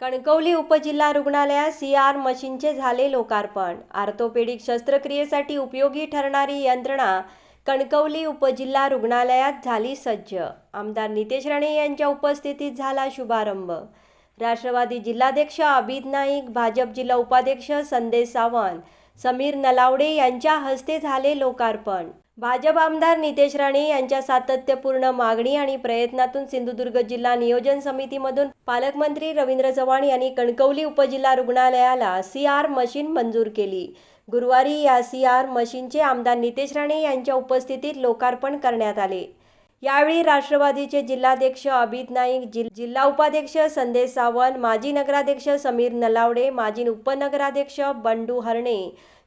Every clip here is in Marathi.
कणकवली उपजिल्हा रुग्णालयात सी आर मशीनचे झाले लोकार्पण. आर्थोपेडिक शस्त्रक्रियेसाठी उपयोगी ठरणारी यंत्रणा कणकवली उपजिल्हा रुग्णालयात झाली सज्ज. आमदार नितेश राणे यांच्या उपस्थितीत झाला शुभारंभ. राष्ट्रवादी जिल्हाध्यक्ष अभित नाईक भाजप जिल्हा उपाध्यक्ष संदेश सावंत समीर नलावडे यांच्या हस्ते झाले लोकार्पण. भाजप आमदार नितेश राणे यांच्या सातत्यपूर्ण मागणी आणि प्रयत्नातून सिंधुदुर्ग जिल्हा नियोजन समितीमधून पालकमंत्री रवींद्र चव्हाण यांनी कणकवली उपजिल्हा रुग्णालयाला सी आर मशीन मंजूर केली. गुरुवारी या सी आर मशीनचे आमदार नितेश राणे यांच्या उपस्थितीत लोकार्पण करण्यात आले. यावेळी राष्ट्रवादीचे जिल्हाध्यक्ष अभित नाईक जिल जिल्हा उपाध्यक्ष संदेश सावंत माजी नगराध्यक्ष समीर नलावडे माजी उपनगराध्यक्ष बंडू हरणे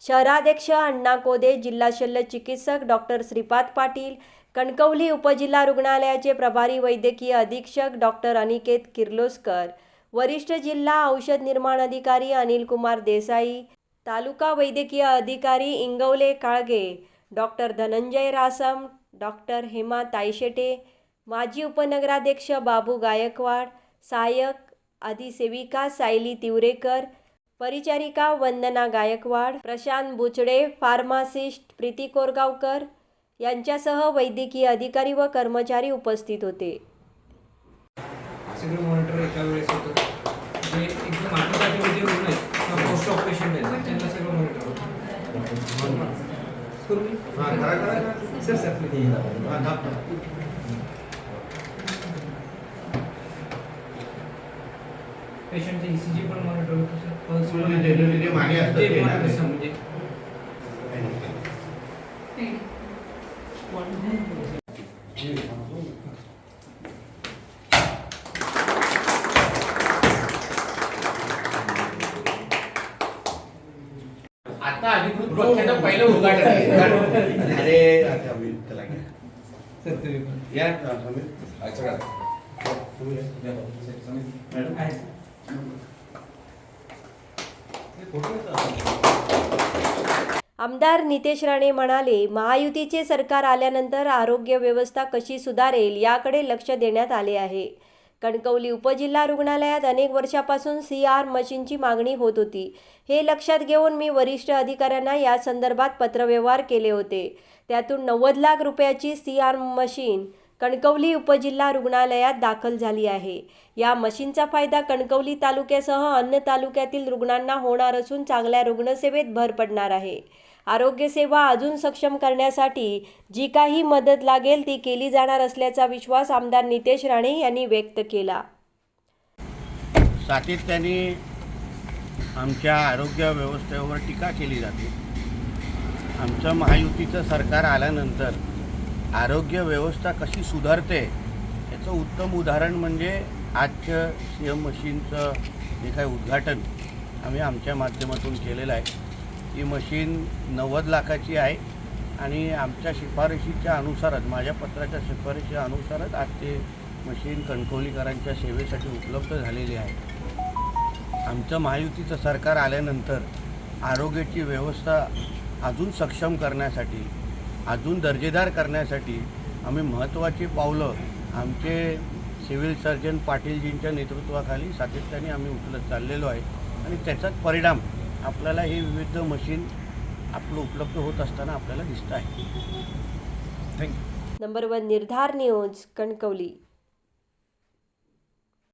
शहराध्यक्ष अण्णा कोदे जिल्हा शल्य चिकित्सक डॉक्टर श्रीपाद पाटील कणकवली उपजिल्हा रुग्णालयाचे प्रभारी वैद्यकीय अधीक्षक डॉक्टर अनिकेत किर्लोस्कर वरिष्ठ जिल्हा औषध निर्माण अधिकारी अनिल कुमार देसाई तालुका वैद्यकीय अधिकारी इंगवले काळगे डॉक्टर धनंजय रासम डॉक्टर हेमा तायशेटे माजी उपनगराध्यक्ष बाबू गायकवाड सहाय्यक अधिसेविका सायली तिवरेकर परिचारिका वंदना गायकवाड प्रशांत बुचडे फार्मासिस्ट प्रीती कोरगावकर यांच्यासह वैद्यकीय अधिकारी व कर्मचारी उपस्थित होते. करू मी? हा, करा, करा. Sir sir. हा, दाब. पेशंटचं ईसीजी पण मॉनिटर होतं सर पल्स जे- असतात ते पण. असं म्हणजे पक्षाचं पहिलं उद्घाटन आहे अरे अच्छा, मी त्याला घ्या. सर तरी पण या, हा, समीर. तुम्ही या. मॅडम. आहे. आमदार नितेश राणे म्हणाले महायुतीचे सरकार आल्यानंतर आरोग्य व्यवस्था कशी सुधारेल याकडे लक्ष देण्यात आले आहे कणकवली उपजिल्हा रुग्णालयात अनेक वर्षापासून सी आर मशीनची मागणी होत होती. हे लक्षात घेऊन मी वरिष्ठ अधिकाऱ्यांना या संदर्भात पत्रव्यवहार केले होते. त्यातून नव्वद लाख रुपयाची सी आर मशीन कणकवली उपजिल्हा रुग्णालयात दाखल झाली आहे. या मशीनचा फायदा कणकवली तालुक्यासह अन्य तालुक्यातील रुग्णांना होणार असून चांगल्या रुग्णसेवेत भर पडणार आहे. आरोग्यसेवा अजून सक्षम करण्यासाठी जी काही मदत लागेल ती केली जाणार असल्याचा विश्वास आमदार नितेश राणे यांनी व्यक्त केला. सातत्याने आमच्या आरोग्य व्यवस्थेवर टीका केली जाते. आमचं महायुतीचं सरकार आल्यानंतर आरोग्य व्यवस्था कशी सुधारते याचं उत्तम उदाहरण म्हणजे आजचं सी एम मशीनचं जे काही उद्घाटन आम्ही आमच्या माध्यमातून केलेलं आहे. ही मशीन नव्वद लाखाची आहे. आणि आमच्या शिफारशीच्या अनुसारच माझ्या पत्राच्या शिफारशीच्या अनुसारच आज ते मशीन कणकवलीकरांच्या सेवेसाठी उपलब्ध झालेली आहे. आमचं महायुतीचं सरकार आल्यानंतर आरोग्याची व्यवस्था अजून सक्षम करण्यासाठी अजून दर्जेदार करण्यासाठी आम्ही महत्त्वाची पावलं आमचे सिव्हिल सर्जन पाटीलजींच्या नेतृत्वाखाली सातत्याने आम्ही उचलत चाललेलो आहे. आणि त्याचाच परिणाम आपल्याला हे विविध मशीन आपलं उपलब्ध होत असताना आपल्याला दिसतं आहे. Thank you number one Nirdhar news Kankavli